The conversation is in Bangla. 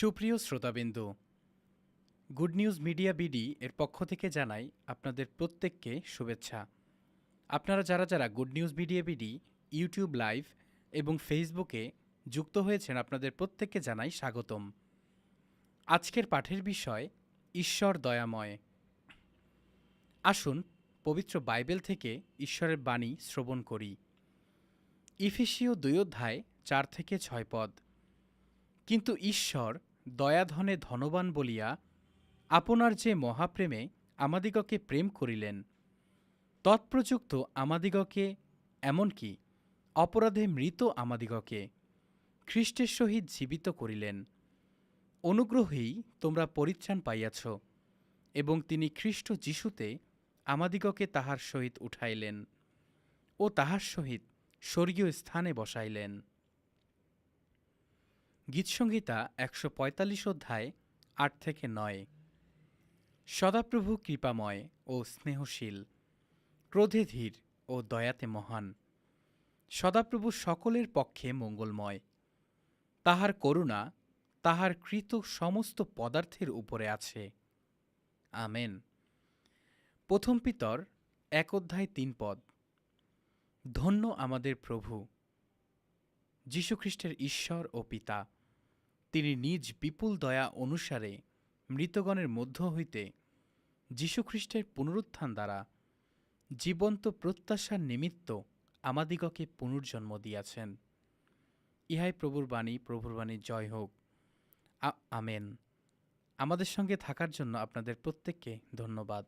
সুপ্রিয় শ্রোতাবিন্দু, গুড নিউজ মিডিয়া বিডি এর পক্ষ থেকে জানাই আপনাদের প্রত্যেককে শুভেচ্ছা। আপনারা যারা যারা good news media BD, YouTube live এবং ফেসবুকে যুক্ত হয়েছেন আপনাদের প্রত্যেককে জানাই স্বাগতম। আজকের পাঠের বিষয়, ঈশ্বর দয়াময়। আসুন পবিত্র বাইবেল থেকে ঈশ্বরের বাণী শ্রবণ করি। ইফিসীয় দুই অধ্যায় চার থেকে ছয় পদ। কিন্তু ঈশ্বর দয়াধনে ধনবান বলিয়া আপনার যে মহাপ্রেমে আমাদিগকে প্রেম করিলেন, তৎপ্রযুক্ত আমাদিগকে এমনকি অপরাধে মৃত আমাদিগকে খ্রিস্টের সহিত জীবিত করিলেন। অনুগ্রহেই তোমরা পরিত্রাণ পাইয়াছ এবং তিনি খ্রিস্ট যিশুতে আমাদিগকে তাহার সহিত উঠাইলেন ও তাহার সহিত স্বর্গীয় স্থানে বসাইলেন। গীতসংহিতা একশো পঁয়তাল্লিশ অধ্যায় আট থেকে নয়। সদাপ্রভু কৃপাময় ও স্নেহশীল, ক্রোধে ধীর ও দয়াতে মহান। সদাপ্রভু সকলের পক্ষে মঙ্গলময়। তাহার করুণা তাহার কৃত সমস্ত পদার্থের উপরে আছে। আমেন। প্রথম পিতর, এক অধ্যায় তিন পদ। ধন্য আমাদের প্রভু, যীশুখ্রিস্টের ঈশ্বর ও পিতা। তিনি নিজ বিপুল দয়া অনুসারে মৃতগণের মধ্য হইতে যীশুখ্রিস্টের পুনরুত্থান দ্বারা জীবন্ত প্রত্যাশার নিমিত্ত আমাদিগকে পুনর্জন্ম দিয়াছেন। ইহাই প্রভুর বাণী প্রভুর বাণী জয় হোক। আমেন। আমাদের সঙ্গে থাকার জন্য আপনাদের প্রত্যেককে ধন্যবাদ।